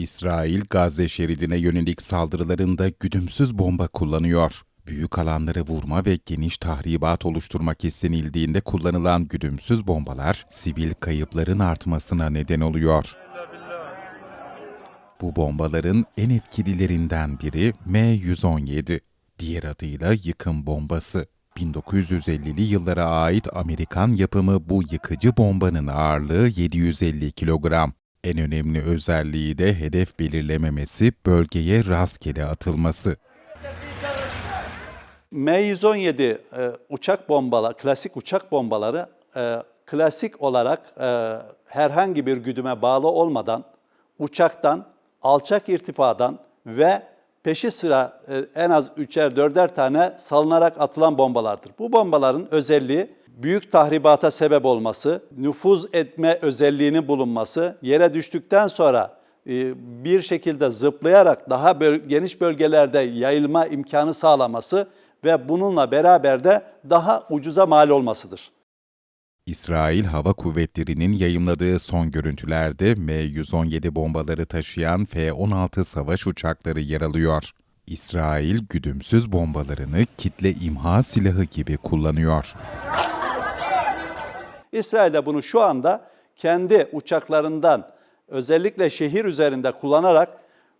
İsrail, Gazze şeridine yönelik saldırılarında güdümsüz bomba kullanıyor. Büyük alanları vurma ve geniş tahribat oluşturmak istenildiğinde kullanılan güdümsüz bombalar, sivil kayıpların artmasına neden oluyor. Bu bombaların en etkililerinden biri M117, diğer adıyla yıkım bombası. 1950'li yıllara ait Amerikan yapımı bu yıkıcı bombanın ağırlığı 750 kilogram. En önemli özelliği de hedef belirlememesi, bölgeye rastgele atılması. M117 e, uçak bombaları, klasik uçak bombaları e, klasik olarak e, herhangi bir güdüme bağlı olmadan uçaktan, alçak irtifadan ve peşi sıra e, en az üçer dörder tane salınarak atılan bombalardır. Bu bombaların özelliği büyük tahribata sebep olması, nüfuz etme özelliğinin bulunması, yere düştükten sonra e, bir şekilde zıplayarak daha geniş bölgelerde yayılma imkanı sağlaması ve bununla beraber de daha ucuza mal olmasıdır. İsrail Hava Kuvvetleri'nin yayımladığı son görüntülerde M117 bombaları taşıyan F-16 savaş uçakları yer alıyor. İsrail güdümsüz bombalarını kitle imha silahı gibi kullanıyor. İsrail de bunu şu anda kendi uçaklarından özellikle şehir üzerinde kullanarak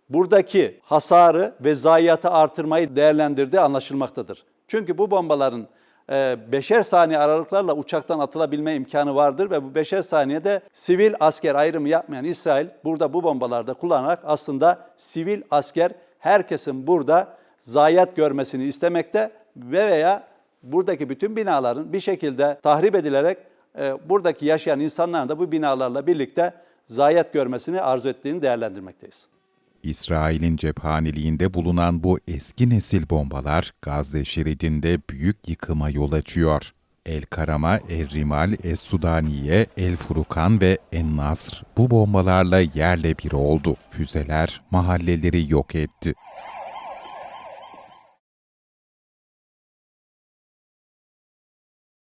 buradaki hasarı ve zayiatı artırmayı değerlendirdiği anlaşılmaktadır. Çünkü bu bombaların e, beşer saniye aralıklarla uçaktan atılabilme imkanı vardır ve bu beşer saniyede sivil asker ayrımı yapmayan İsrail burada bu bombalarda kullanarak aslında sivil asker herkesin burada zayiat görmesini istemekte ve veya buradaki bütün binaların bir şekilde tahrip edilerek e, buradaki yaşayan insanların da bu binalarla birlikte zayiat görmesini arzu ettiğini değerlendirmekteyiz. İsrail'in cephaneliğinde bulunan bu eski nesil bombalar Gazze şeridinde büyük yıkıma yol açıyor. El Karama, El Rimal, Es Sudaniye, El Furukan ve En Nasr bu bombalarla yerle bir oldu. Füzeler mahalleleri yok etti.